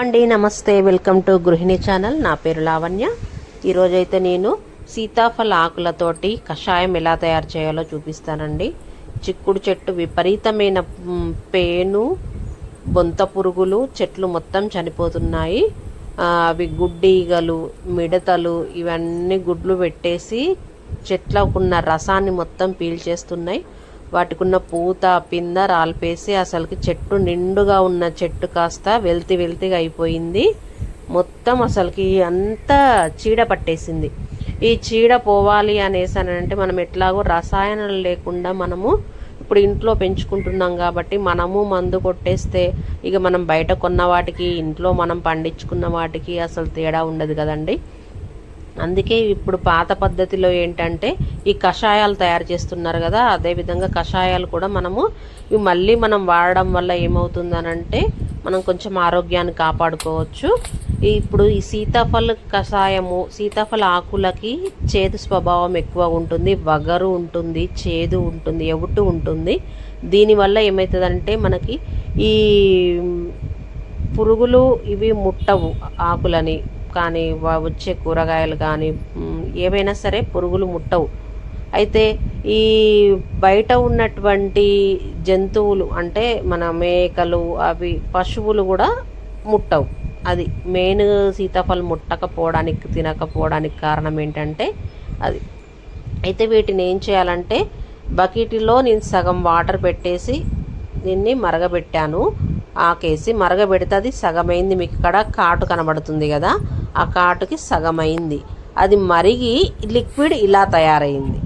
అండి నమస్తే. Welcome to Gruhini channel. నా పేరు లావణ్య. ఈరోజైతే నేను సీతాఫల ఆకులతోటి కషాయం ఎలా తయారు చేయాలో చూపిస్తానండి. చిక్కుడు చెట్టు విపరీతమైన పేను బొంత పురుగులు చెట్లు మొత్తం చనిపోతున్నాయి. అవి గుడ్డీగలు మిడతలు ఇవన్నీ గుడ్లు పెట్టేసి చెట్లకున్న రసాన్ని మొత్తం పీల్చేస్తున్నాయి. వాటికున్న పూత పింద రాలిపేసి అసలుకి చెట్టు నిండుగా ఉన్న చెట్టు కాస్త వెల్తి వెల్తిగా అయిపోయింది. మొత్తం అసలుకి అంతా చీడ పట్టేసింది. ఈ చీడ పోవాలి అనేసి అని అంటే మనం ఎట్లాగో రసాయనాలు లేకుండా మనము ఇప్పుడు ఇంట్లో పెంచుకుంటున్నాం కాబట్టి మనము మందు కొట్టేస్తే ఇక మనం బయట కొన్న వాటికి ఇంట్లో మనం పండించుకున్న వాటికి అసలు తేడా ఉండదు కదండి. అందుకే ఇప్పుడు పాత పద్ధతిలో ఏంటంటే ఈ కషాయాలు తయారు చేస్తున్నారు కదా అదేవిధంగా కషాయాలు కూడా మనము ఇవి మళ్ళీ మనం వాడడం వల్ల ఏమవుతుందనంటే మనం కొంచెం ఆరోగ్యాన్ని కాపాడుకోవచ్చు. ఇప్పుడు ఈ సీతాఫల కషాయము సీతాఫల ఆకులకి చేదు స్వభావం ఎక్కువ ఉంటుంది వగరు ఉంటుంది చేదు ఉంటుంది ఎవుటు ఉంటుంది. దీనివల్ల ఏమవుతుందంటే మనకి ఈ పురుగులు ఇవి ముట్టవు ఆకులని కానీ వచ్చే కూరగాయలు కానీ ఏమైనా ఏవైనా సరే పురుగులు ముట్టవు. అయితే ఈ బయట ఉన్నటువంటి జంతువులు అంటే మన మేకలు అవి పశువులు కూడా ముట్టవు. అది మెయిన్ సీతాఫలం ముట్టకపోవడానికి తినకపోవడానికి కారణం ఏంటంటే అది. అయితే వీటిని ఏం చేయాలంటే బకెట్లో నేను సగం వాటర్ పెట్టేసి దీన్ని మరగబెట్టాను. ఆకేసి మరగబెడితే అది సగమైంది. మీకు ఇక్కడ కాటు కనబడుతుంది కదా. ఆ కాటుకి సగమైంది. అది మరిగి లిక్విడ్ ఇలా తయారైంది.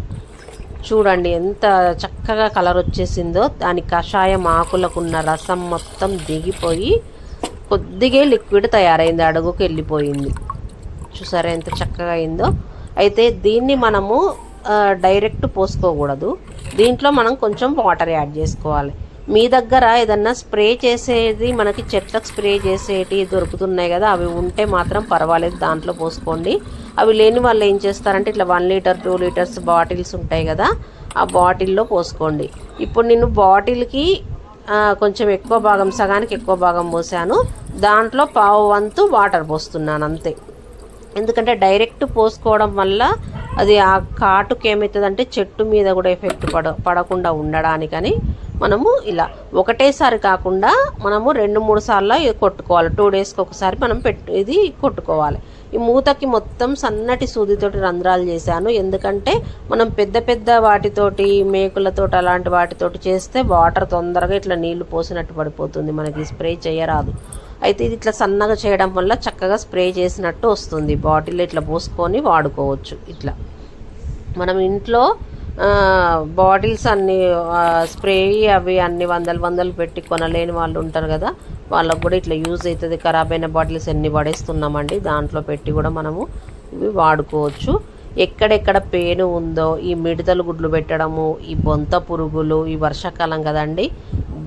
చూడండి ఎంత చక్కగా కలర్ వచ్చేసిందో. దాని కషాయం ఆకులకున్న రసం మొత్తం దిగిపోయి కొద్దిగా లిక్విడ్ తయారైంది. అడుగుకి వెళ్ళిపోయింది. చూసారా ఎంత చక్కగా అయిందో. అయితే దీన్ని మనము డైరెక్ట్ పోసుకోకూడదు. దీంట్లో మనం కొంచెం వాటర్ యాడ్ చేసుకోవాలి. మీ దగ్గర ఏదన్నా స్ప్రే చేసేది మనకి చెట్లకు స్ప్రే చేసేటి దొరుకుతున్నాయి కదా అవి ఉంటే మాత్రం పర్వాలేదు దాంట్లో పోసుకోండి. అవి లేని వాళ్ళు ఏం చేస్తారంటే ఇట్లా one litre two litres bottles ఉంటాయి కదా ఆ బాటిల్లో పోసుకోండి. ఇప్పుడు నేను బాటిల్కి కొంచెం ఎక్కువ భాగం సగానికి ఎక్కువ భాగం పోసాను. దాంట్లో పావు వంతు వాటర్ పోస్తున్నాను అంతే. ఎందుకంటే డైరెక్ట్ పోసుకోవడం వల్ల అది ఆ కాటుకి ఏమవుతుందంటే చెట్టు మీద కూడా ఎఫెక్ట్ పడ పడకుండా ఉండడానికని. మనము ఇలా ఒకటేసారి కాకుండా మనము రెండు మూడు సార్లు కొట్టుకోవాలి. టూ డేస్కి ఒకసారి మనం పెట్టు ఇది కొట్టుకోవాలి. ఈ మూతకి మొత్తం సన్నటి సూదితోటి రంధ్రాలు చేశాను. ఎందుకంటే మనం పెద్ద పెద్ద వాటితోటి మేకులతోటి అలాంటి వాటితోటి చేస్తే వాటర్ తొందరగా ఇట్లా నీళ్ళు పోసినట్టు పడిపోతుంది. మనకి స్ప్రే చేయరాదు. అయితే ఇది ఇట్లా సన్నగా చేయడం వల్ల చక్కగా స్ప్రే చేసినట్టు వస్తుంది. బాటిల్ ఇట్లా పోసుకొని వాడుకోవచ్చు. ఇట్లా. మనం ఇంట్లో బాటిల్స్ అన్ని స్ప్రే అవి అన్ని వందలు వందలు పెట్టి కొనలేని వాళ్ళు ఉంటారు కదా వాళ్ళకు కూడా ఇట్లా యూజ్ అవుతుంది. ఖరాబ్ అయిన బాటిల్స్ ఎన్ని పడేస్తున్నామండి దాంట్లో పెట్టి కూడా మనము ఇవి వాడుకోవచ్చు. ఎక్కడెక్కడ పేను ఉందో ఈ మిడతలు గుడ్లు పెట్టడము ఈ బొంత పురుగులు ఈ వర్షాకాలం కదండి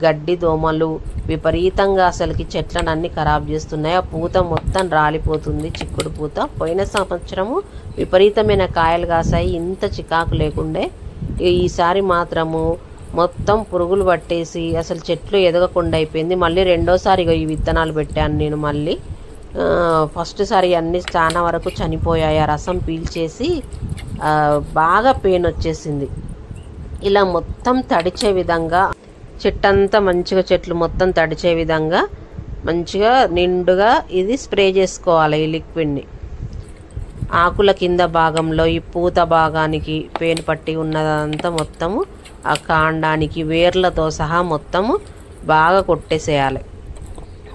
గడ్డి దోమలు విపరీతంగా అసలుకి చెట్లను అన్ని ఖరాబ్ చేస్తున్నాయి. ఆ పూత మొత్తం రాలిపోతుంది. చిక్కుడు పూత. పోయిన సంవత్సరము విపరీతమైన కాయలు కాసాయి. ఇంత చికాకు లేకుండే ఈసారి మాత్రము మొత్తం పురుగులు పట్టేసి అసలు చెట్లు ఎదగకుండా అయిపోయింది. మళ్ళీ రెండోసారి ఈ విత్తనాలు పెట్టాను నేను మళ్ళీ. ఫస్ట్ సారి అన్ని చాలా వరకు చనిపోయాయి. ఆ రసం పీల్చేసి బాగా పెయిన్ వచ్చేసింది. ఇలా మొత్తం తడిచే విధంగా చెట్టంతా మంచిగా చెట్లు మొత్తం తడిచే విధంగా మంచిగా నిండుగా ఇది స్ప్రే చేసుకోవాలి ఈ లిక్విడ్ని. ఆకుల కింద భాగంలో ఈ పూత భాగానికి పేను పట్టి ఉన్నదంతా మొత్తము ఆ కాండానికి వేర్లతో సహా మొత్తము బాగా కొట్టేసేయాలి.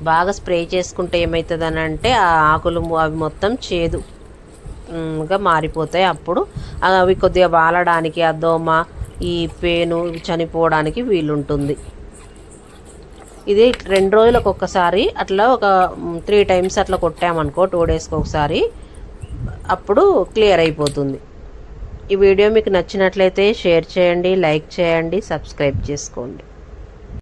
బాగా స్ప్రే చేసుకుంటే ఏమవుతుందని అంటే ఆ ఆకులు అవి మొత్తం చేదుగా మారిపోతాయి అప్పుడు. అవి కొద్దిగా వాలడానికి ఆ దోమ ఈ పేను చనిపోవడానికి వీలుంటుంది. ఇది రెండు రోజులకు ఒక్కసారి అట్లా ఒక త్రీ టైమ్స్ అట్లా కొట్టామనుకో టూ డేస్కి ఒకసారి అప్పుడు క్లియర్ అయిపోతుంది. ఈ వీడియో మీకు నచ్చినట్లయితే షేర్ చేయండి లైక్ చేయండి సబ్స్క్రైబ్ చేసుకోండి.